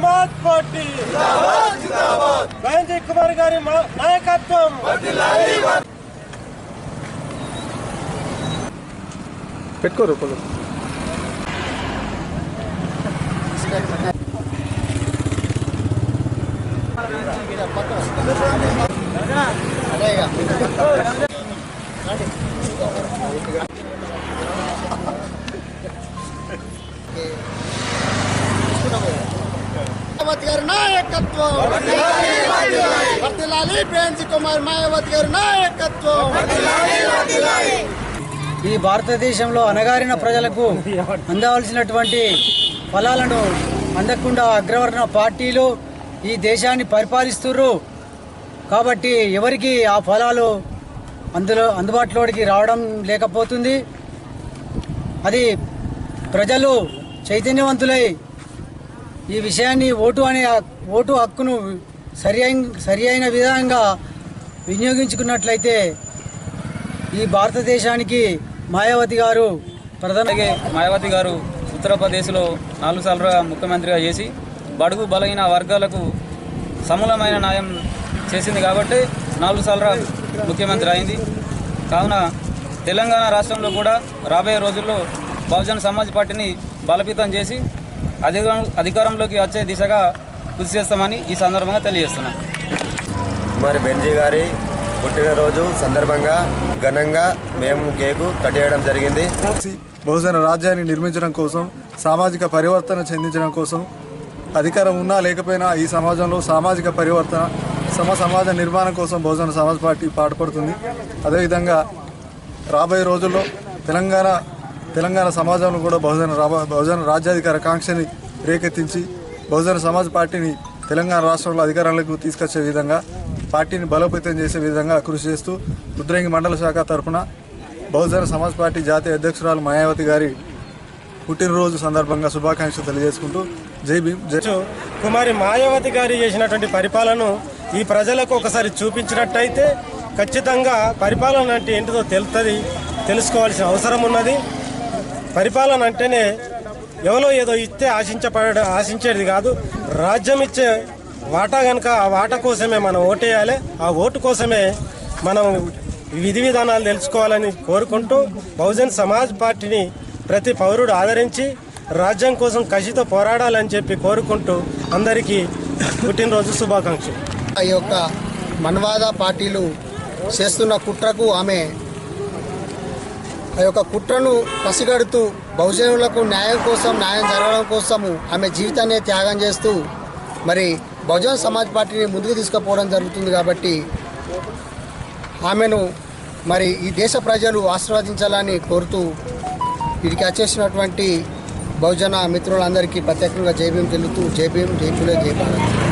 Samaj party. Gandhi Kumar గారి నాయకత్వం. పెట్టుకోరు పొలం మాయావతి గారి నాయకత్వం. వర్తిల్లాలి ప్రేమ్జీ కుమార్ మాయావతి గారి నాయకత్వం. ఈ భారతదేశంలో అణగారిన ప్రజలకు అందవలసినటువంటి ఫలాలను అందకుండా అగ్రవర్ణ పార్టీలు ఈ దేశాన్ని పరిపాలిస్తుర్రు. కాబట్టి ఎవరికి ఆ ఫలాలు అందులో అందుబాటులోకి రావడం లేకపోతుంది. అది ప్రజలు చైతన్యవంతులై ఈ విషయాన్ని ఓటు అనే ఓటు హక్కును సరి అయిన సరి అయిన విధంగా వినియోగించుకున్నట్లయితే ఈ భారతదేశానికి మాయావతి గారు ప్రధాన మాయావతి గారు ఉత్తరప్రదేశ్లో నాలుగు సార్లుగా ముఖ్యమంత్రిగా చేసి బడుగు బలహీన వర్గాలకు సమూలమైన న్యాయం చేసింది కాబట్టి నాలుగు సార్లు ముఖ్యమంత్రి అయింది. కావున తెలంగాణ రాష్ట్రంలో కూడా రాబోయే రోజుల్లో బహుజన సమాజ్ పార్టీని బలపీతం చేసి అధికారం అధికారంలోకి వచ్చే దిశగా కృషి చేస్తామని ఈ సందర్భంగా తెలియజేస్తున్నాను మరి బెంజీ గారి పుట్టినరోజు సందర్భంగా ఘనంగా మేము కేకు కట్ చేయడం జరిగింది. బహుజన రాజ్యాన్ని నిర్మించడం కోసం సామాజిక పరివర్తన చెందించడం కోసం అధికారం ఉన్నా లేకపోయినా ఈ సమాజంలో సామాజిక పరివర్తన సమ సమాజ నిర్మాణం కోసం బహుజన సమాజ్ పార్టీ పాటుపడుతుంది. అదేవిధంగా రాబోయే రోజుల్లో తెలంగాణ తెలంగాణ సమాజంలో కూడా బహుజన బహుజన రాజ్యాధికార కాంక్షని రేకెత్తించి బహుజన సమాజ్ పార్టీని తెలంగాణ రాష్ట్రంలో అధికారంలోకి తీసుకొచ్చే విధంగా పార్టీని బలోపేతం చేసే విధంగా కృషి చేస్తూ రుద్రంగి మండల శాఖ తరఫున బహుజన సమాజ్ పార్టీ జాతీయ అధ్యక్షురాలు మాయావతి గారి పుట్టినరోజు సందర్భంగా శుభాకాంక్షలు తెలియజేసుకుంటూ జై భీమ్ జై కుమారి మాయావతి గారి చేసినటువంటి పరిపాలన ఈ ప్రజలకు ఒకసారి చూపించినట్టయితే ఖచ్చితంగా పరిపాలన అంటే ఏంటిదో తెలుస్తుంది తెలుసుకోవాల్సిన అవసరం ఉన్నది. పరిపాలన అంటేనే ఎవరో ఏదో ఇస్తే ఆశించపడ ఆశించేది కాదు. రాజ్యం ఇచ్చే వాటా కనుక ఆ వాటా కోసమే మనం ఓటేయాలి. ఆ ఓటు కోసమే మనం విధి విధానాలు తెలుసుకోవాలని కోరుకుంటూ బహుజన్ సమాజ్ పార్టీని ప్రతి పౌరుడు ఆదరించి రాజ్యం కోసం కసితో పోరాడాలని చెప్పి కోరుకుంటూ అందరికీ పుట్టినరోజు శుభాకాంక్షలు. ఈ యొక్క మన్వాద పార్టీలు చేస్తున్న కుట్రకు ఆమె ఆ యొక్క కుట్రను పసిగడుతూ బహుజనులకు న్యాయం కోసం న్యాయం జరగడం కోసము ఆమె జీవితాన్ని త్యాగం చేస్తూ మరి బహుజన్ సమాజ్ పార్టీని ముందుకు తీసుకుపోవడం జరుగుతుంది కాబట్టి ఆమెను మరి ఈ దేశ ప్రజలు ఆశీర్వదించాలని కోరుతూ వీరికి వచ్చేసినటువంటి బహుజన మిత్రులందరికీ ప్రత్యేకంగా జైభీం తెలుపుతూ జై భీం జై భారత్.